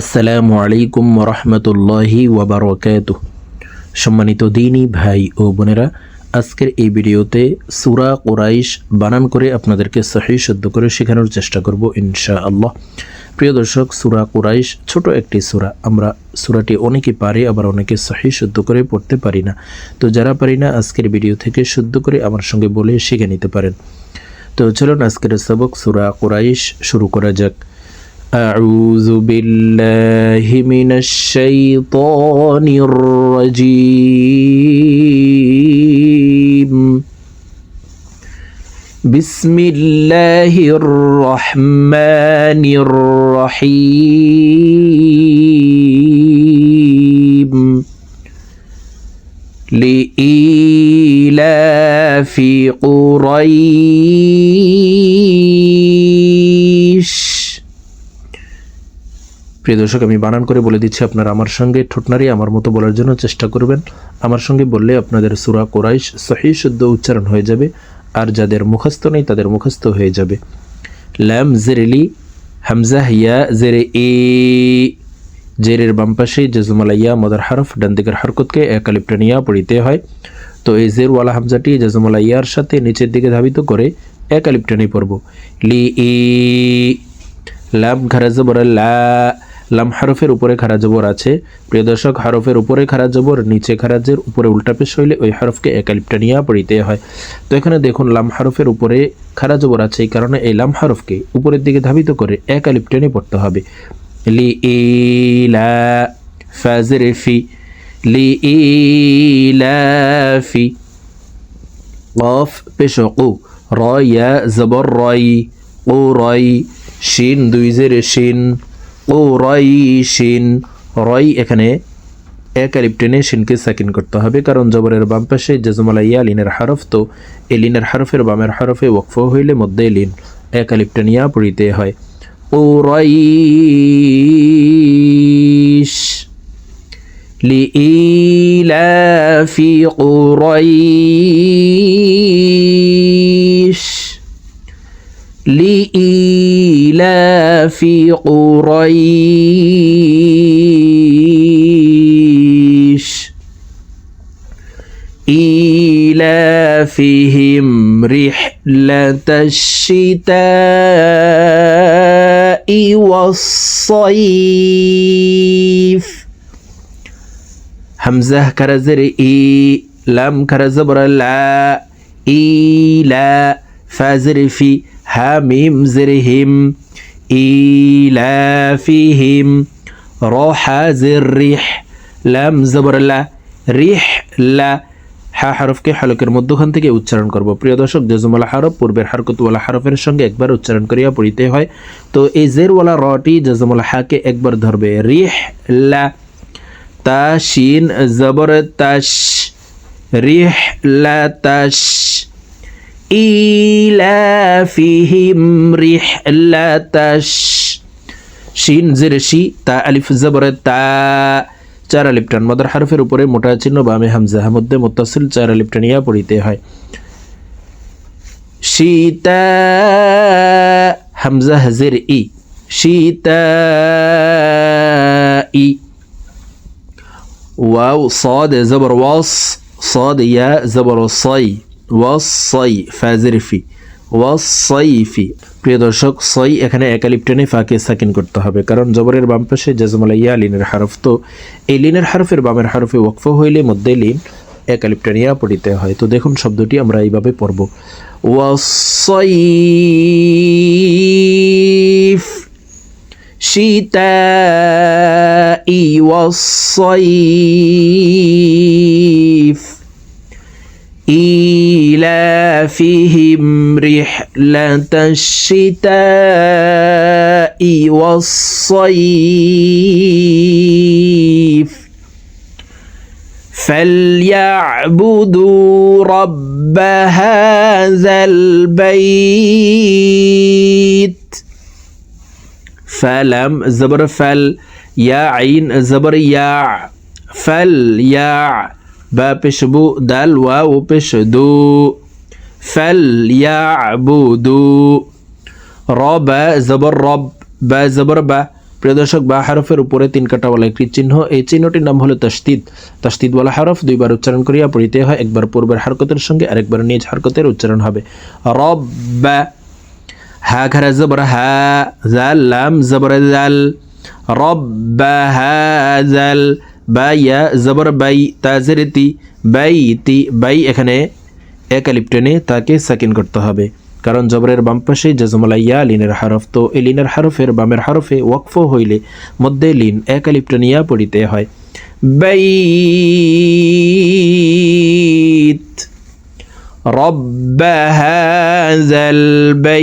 আসসালামু আলাইকুম রহমতুল্লাহি ওবরকাত সম্মানিত দিনী ভাই ও বোনেরা, আজকের এই ভিডিওতে সুরা কোরাইশ বানান করে আপনাদেরকে সহি শুদ্ধ করে শেখানোর চেষ্টা করব ইনশা আল্লাহ প্রিয় দর্শক, সুরা কোরাইশ ছোট একটি সুরা। আমরা সুরাটি অনেকে পারে, আবার অনেকে সহি শুদ্ধ করে পড়তে পারি না। তো যারা পারি না, আজকের ভিডিও থেকে শুদ্ধ করে আমার সঙ্গে বলে শিখে নিতে পারেন। তো চলুন আজকের সবক সুরা কোরাইশ শুরু করা যাক। أعوذ بالله من الشيطان الرجيم. بسم الله الرحمن الرحيم. لإيلاف قريش. প্রিয় দর্শক, আমি বানান করে বলে দিচ্ছি, আপনারা আমার সঙ্গে ঠোঁটনারি আমার মতো বলার জন্য চেষ্টা করবেন। আমার সঙ্গে বললে আপনাদের সুরা কোরাইশ সহি শুদ্ধ উচ্চারণ হয়ে যাবে, আর যাদের মুখস্থ নেই তাদের মুখস্থ হয়ে যাবে। ল্যাম জেরেলি, হামজা হিয়া জেরে এ জেরের বাম পাশে জজমালাইয়া মদার হারফ, ডান দিকের হরকতকে একালিপ্টানিয়া পড়িতে হয়। তো এই জেরওয়ালা হামজাটি জজমালাইয়ার সাথে নিচের দিকে ধাবিত করে একালিপ্টানি পড়ব। লি ই, লাম খারা জবর লা লাম হারফের উপরে খারা জবর আছে প্রিয় দর্শক হারফের উপরে খারা জবর নিচে খারাজের উপরে উল্টা পেশ হইলে ওই হারফকে একালিপ্টানিয়া পড়িতে হয় তো এখানে দেখুন লাম হারফের উপরে খারা জবর আছে এই কারণে এই লাম হারফকে উপরের দিকে ধাবিত করে একালিপ্টানি পড়তে হবে লি ইলা ফাজরে ফি লি ইলাফি قاف পেশকু র ইয়া জবর রই ও রই শিন দুই জের শিন ও রই শিন রই এখানে এক আলিপ টেনে শিনকে সাকিন করতে হবে কারণ জবরের বাম পাশে জজমালা ইয়া লিনের হারফ তো এই লিনের হারফের বামের হারফে ওয়কফ হইলে মধ্যে লিন এক আলিপ টেনিয়া পড়িতে হয় ও রইশ لإيلاف قريش لإيلاف في قريش إيلافهم رحلة الشتاء والصيف. همزة كرزر إي لم كرزبر لا إيلا فازر في هاميم زرهم. জেরে ফি হা মিম জেরে হিম ই লা ফি র হা জের রিহ লাম জবর লা রিহ লা হা হারফকে হালকের মধ্যখান থেকে উচ্চারণ করব। প্রিয় দর্শক, জজমালা হারফ পূর্বের হারকতওয়ালা হারফের সঙ্গে একবার উচ্চারণ করিয়া পড়িতে হয়। তো এই জেরওয়ালা রটি জজমালা হাকে একবার ধরবে। রিহ লা তা শিন জবর তাস, রিহ লা তাস। ইলাফিহিম রিহলাতাশ শিন জের শি তা আলিফ জবর তা চার আলিফ টান মাদার হারফের উপরে মোটা চিহ্ন বামে হামজা মধ্যে মোত্তাসিল চার আলিফ টান ইয়া পড়িতে হয়। শীতা হামজা হাজির ই শীতা ই ওয়াও সদ জবর ওয়াস সদ ইয়া জবর সাই ওয়াসাই ফ্যাজের ফি ওয়াসাইফি প্রিয় দর্শক, সই এখানে একালিপ্টনে ফাঁকে সাকিন করতে হবে। কারণ জবরের বাম পাশে জাজমালাইয়া লিনের হারফ, তো এই লিনের হারফের বামের হারফে ওয়কফ হইলে মধ্যে লিন একালিপ্টনিয়া পড়িতে হয়। তো দেখুন শব্দটি, আমরা এইভাবে পড়ব। ওয়াসাই শীত ই ওয়াসাইফ إيلافهم رحلة الشتاء والصيف. فليعبدوا رب هذا البيت. فلم زبر فل يا عين زبر يا فل يا বা পেশ বু দাল ওয়া ও পেশ দু ফেল ইয়া বু দু র বা জবর রব বা জবর বা প্রিয় দর্শক, বা হারফের উপরে তিন কাটা কাটাওয়ালা একটি চিহ্ন, এই চিহ্নটির নাম হলো তস্তিদ তস্তিদ ওয়ালা হরফ, দুইবার উচ্চারণ করিয়া পড়িতে হয়, একবার পূর্বের হারকতের সঙ্গে আরেকবার নিজ হারকতের উচ্চারণ হবে। রব, বা, হা ঘরা জবর, হা, জাল, লাম, জবর, জাল। রব, বা, হা, জাল। বা ইয়া জবর বাই তাজের তি বাই তি বাই এখানে এক আলিপ টেনে তাকে সাকিন করতে হবে কারণ জবরের বাম পাশে জজমলা ইয়া লিনের হারফ তো এই লিনের হারফের বামের হারফে ওয়াকফ হইলে মধ্যে লিন এক আলিপ টেনিয়া পড়িতে হয় বাইত رب هذا البيت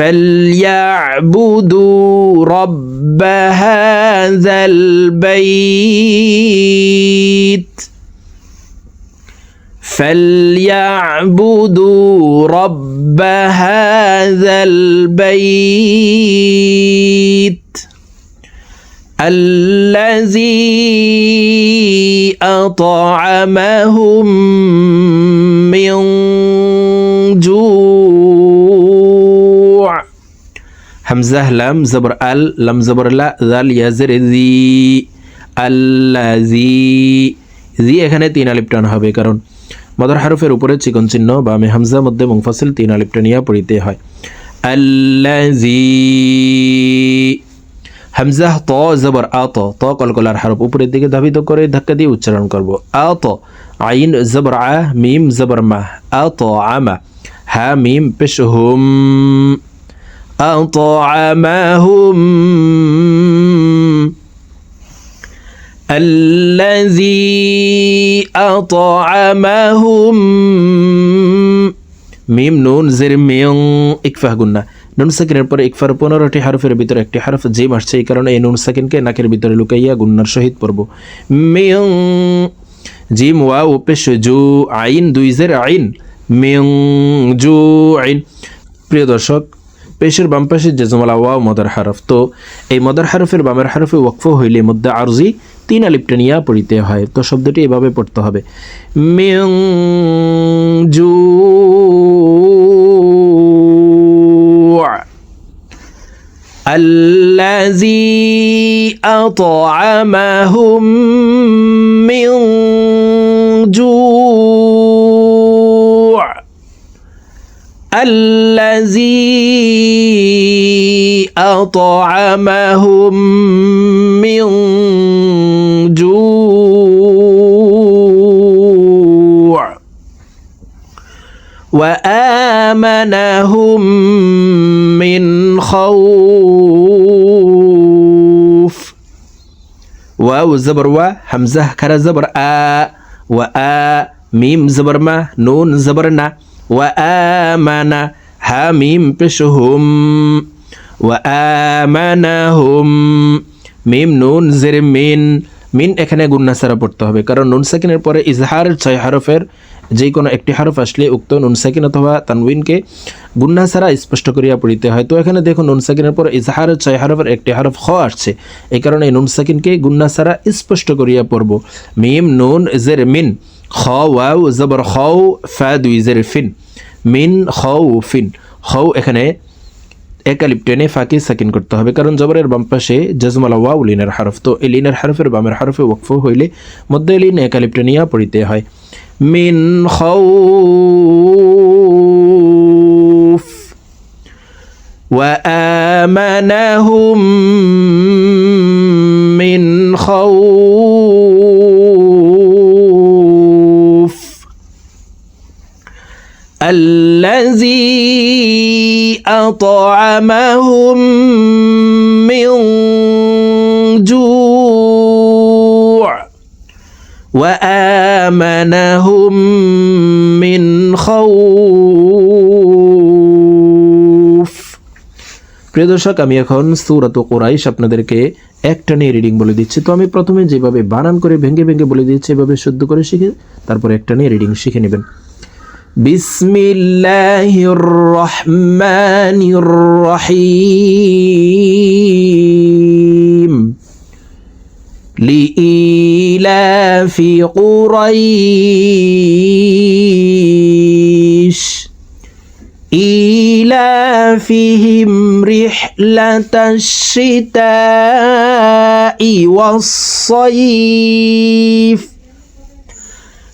فليعبدوا رب هذا البيت. فليعبدوا رب هذا البيت الذي أطعمهم من হামজাহ লাম জবর আল লাম জবরলা জাল ইয়াজের জি আল্লা জি জি এখানে তিন আলিপ্টান হবে কারণ মদর হারুফের উপরে চিকন চিহ্ন বা আমি হামজা মধ্যে মুংফাসিল তিন আলিপ টানিয়া পড়িতে হয়। আল্লাজি হামজাহ ত, জবর আত ত কলকলার হারফ উপরের দিকে ধাবিত করে ধাক্কা দিয়ে উচ্চারণ করব। আত আইন, জবর আ, মিম, জবর মাহ আত আমা, হা, মিম, পেশ, হুম। أطعمهم الذي أطعمهم মিম নুন জের মিয়ং ইকফাহ গুন্না নুন সাকিনের পরে ইকফার পনেরোটি হারফের ভিতরে একটি হারফ জিম আসছে এই কারণে এই নুন সাকিনকে নাকের ভিতরে লুকাইয়া গুন্নার সহিত পড়ব মিয়ং জিম ওয়া ও পেশ জু আইন দুই জের আইন মিয়ং জু আইন প্রিয় দর্শক পেশের বাম পাশে জেজমালা ওয়া মদার হারফ তো এই মদার হারফের বামের হারফে ওয়াকফ হইলে মধ্যে আরজি তিন আলিপটা নিয়ে পড়িতে হয় তো শব্দটি এভাবে পড়তে হবে মিং জু الذي أطعمهم من جوع الذي أطعمهم من جوع وآمنهم من خوف. واو زبر و همزة كرا زبر آ وآ ميم زبر ما نون زبرنا وآمن حميم بشهم وآمنهم মিম নুন জের মিন মিন এখানে গুন্না সারা পড়তে হবে কারণ নুন সাকিনের পরে ইজহার ছয় হরফের যে কোনো একটি হরফ আসলে উক্ত নুন সাকিন অথবা তানউইনকে গুন্না সারা স্পষ্ট করিয়া পড়িতে হয় তো এখানে দেখুন নুন সাকিনের পর ইজহার ছয় হরফের একটি হরফ খ আসছে এই কারণে নুন সাকিনকে গুন্না সারা স্পষ্ট করিয়া পড়ব মিম নুন জের মিন খ ওয়াও জবর খৌ ফা দুই জের ফিন মিন খৌ ফিন খৌ এখানে একালিপ টেনে ফাঁকে সাকিন করতে হবে কারণ জবরের বাম পাশে জজমালা ওয়াউ লিনের হারফ তো এই লিনের হারফের বামের হারফে ওয়াকফ হইলে মধ্যে লিন একালিপ টেনিয়া পড়িতে হয় মিন খাউফ وآمنهم الذي أطعمهم من جوع وآمنهم من خوف প্রিয় দর্শক আমি এখন সুরাত কোরাইশ আপনাদেরকে একটা নিয়ে রিডিং বলে দিচ্ছি তো আমি প্রথমে যেভাবে বানান করে ভেঙে ভেঙে বলে দিচ্ছি এভাবে শুদ্ধ করে শিখে তারপর একটা নিয়ে রিডিং শিখে নেবেন بسم الله الرحمن الرحيم. لإيلاف قريش. إيلاف إيلافهم رحلة الشتاء والصيف.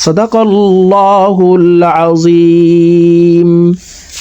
صدق الله العظيم.